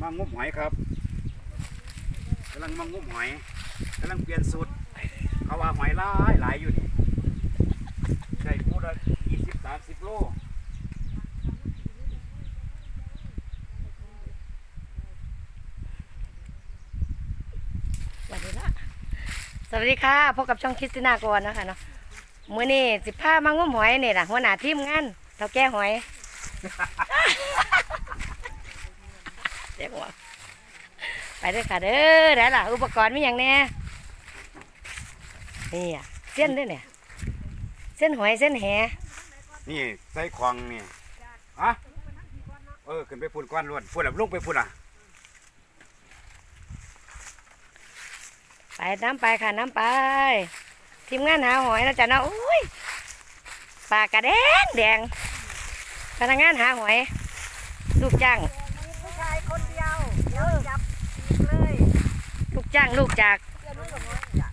มางุบหอยครับกำลังมางุบหอยกำลังเปลี่ยนสูตรเขาว่าหอยหลายหลายอยู่นี่ได้พูดละยี่สิบสามสิบโลสวัสดีค่ะสวัสดีค่ะพบกับช่องคริสตินากรนะคะเนาะมื้อนี้สิพามางุ้มหอยนี่ล่ะหัวหน้าทีมงานเท่าแก่หอย เดี๋ยวหัวไปเด้อค่ะเด้อได้ล่ะ อุปกรณ์มีอย่างแน่นี่อะเส้นด้วยเนี่ย เส้นหอยเส้นแหนี่ใส่ของนี่ฮะเออขึ้นไปพูดก้อนล้วนพูดแบบลงไปพูดอะ ไปน้ำไปค่ะน้ำไป ทีมงานหาหอยนะจ๊ะเนาะอุ้ยปากกระแดงแดงพนักงานหาหอย ลูกจ้าง ผู้ชายคนเดียวเดี๋ยวจับอีกเลย ลูก จ้างลูกจากเดี๋ยวนู้นกับน้อยอะ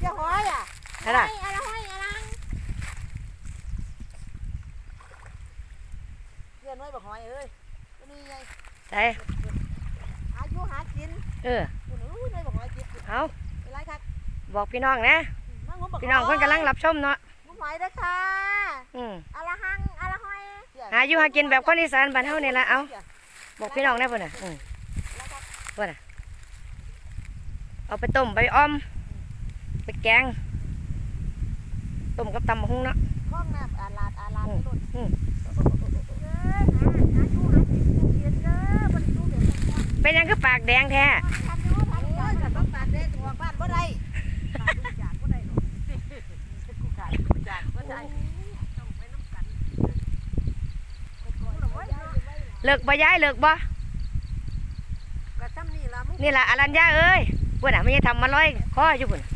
เดี๋ยวห้อยอะอะไรอะไรห้อยอะไรเดี๋ยวน้อยบอกห้อยเอ้ยก็นี่ไงใส่หาอยู่หากินเออคุณอุ้ยน้อยบอกห้อยกินเอาเป็นไรครับบอกพี่น้องนะมางมบอกพี่น้องเพิ่นกำลังรับชมเนาะงมหอยเด้อค่ะอืมอะไรหังอะไรห้อยหาอยู่หากินแบบคนอีสานบ้านเฮานี่ละเอาบอกพี่น้องได้ป่ะน่ะอืม เอาไปต้มไปอ้อม ไปแกง ต้มกับตำบักหุ่งเนาะข้องน้ำอาลาดอาลาดอืมหลุดอืมเอ้ยหาหาอยู่หากินอยู่เย็นเด้อบริสุทธิ์เด็ดทั้งหมดเป็นหยังคือปากแดงแท้ทำอยู่ทำอยู่จะต้องตัดเด็ดหัวบ้านบ่ได้จากบ่ได้หรอกกูขาดจากบ่ได้ต้องไปน้ำกันเลิกบ่ย้ายเลิกบ่ก็ซ้ำนี่ล่ะมึงนี่ล่ะอรัญญาเอ้ย พุ่นน่ะไม่ใช่ทำมาร้อยคออยู่พุ่นน่ะ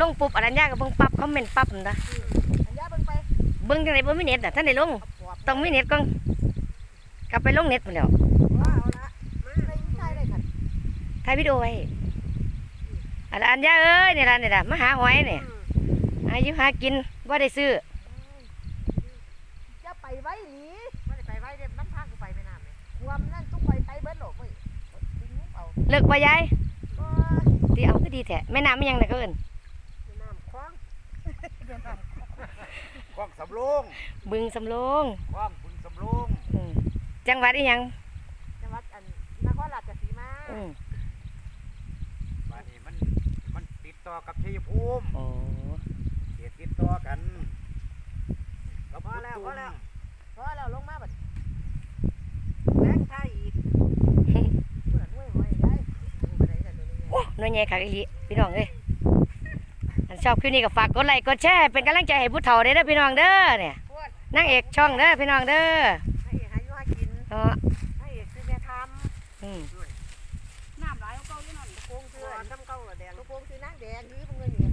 ลงปุ๊บอรัญญาก็เบิ่งปั๊บคอมเมนต์ปั๊บนั่นนะอันยาเบิ่งไปเบิ่งจังไดบ่มีเน็ตน่ะท่านได้ลงเอาปอบต้องมีเน็ตก่อนกลับไปลงเน็ตพุ่นแล้วว่าเอาละมาได้ผู้ชายได้ค่ะถ่ายวิดีโอไว้อรัญญาเอ้ยนี่ล่ะนี่ล่ะมาหาหอยนี่หาอยู่หากินบ่ได้ซื้อจะไปไว้หนีไเอาเลิกบ่ย้ายก็ที่เอาคือดีแท้แม่น้ำมีหยังน่ะก็เอิ้นน้ำคว้างน้ำกล้องสำโรงบึงสำโรงกล้องบุญสำโรงอืมจังหวัดอีหยังจังหวัดอันนครราชสีมาอืมบ้านนี้มันมันติดต่อกับชัยภูมิโอ้เขตติดต่อกันกับพอแล้วพุพอทธแล้วพอแล้วลงมาบัดแรงท่าอีกเพื่อนห้วยห้อยได้ลงไปไหนกันดู นี่โอ้หน่วยใหญ่คักอีหลีพี่น้องเอ้ยอันชอบคลิปนี้ก็ฝากกดไลค์กดแชร์เป็นกำลังใจให้ผู้เฒ่าเด้อเด้อพี่น้องเด้อเนี่ยพวดนางเอกช่องเด้อพี่น้องเด้อให้เอกหาอยู่หากินเนาะให้เอกคือแม่ทอืมำน้ำไหลเอาเก้าอยู่นั่นตะโกงคือน้ำเก้าละแดงตะโกงคือนางแดงยื้อมึงเงินอยู่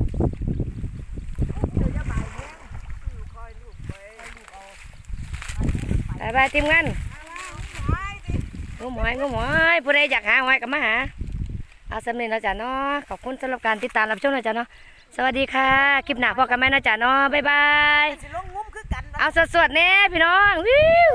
เดี๋ยวจะบ่ายแห้งอยู่คอยลูกไปลูกเอาบายบายทีมงานไปดิงูหมอยงูหมอยผู้ใดอยากหาหอยก็มาหา เอาสำเร็จแล้วจ้ะเนาะขอบคุณสำหรับการติดตามรับชมนะจ้ะเนาะสวัสดีค่ะคลิปหน้าพบกันใหม่นะจ้ะเนาะบ๊ายบาย สิลงงุ้มคือกันเอาสดๆแน่พี่น้องวิว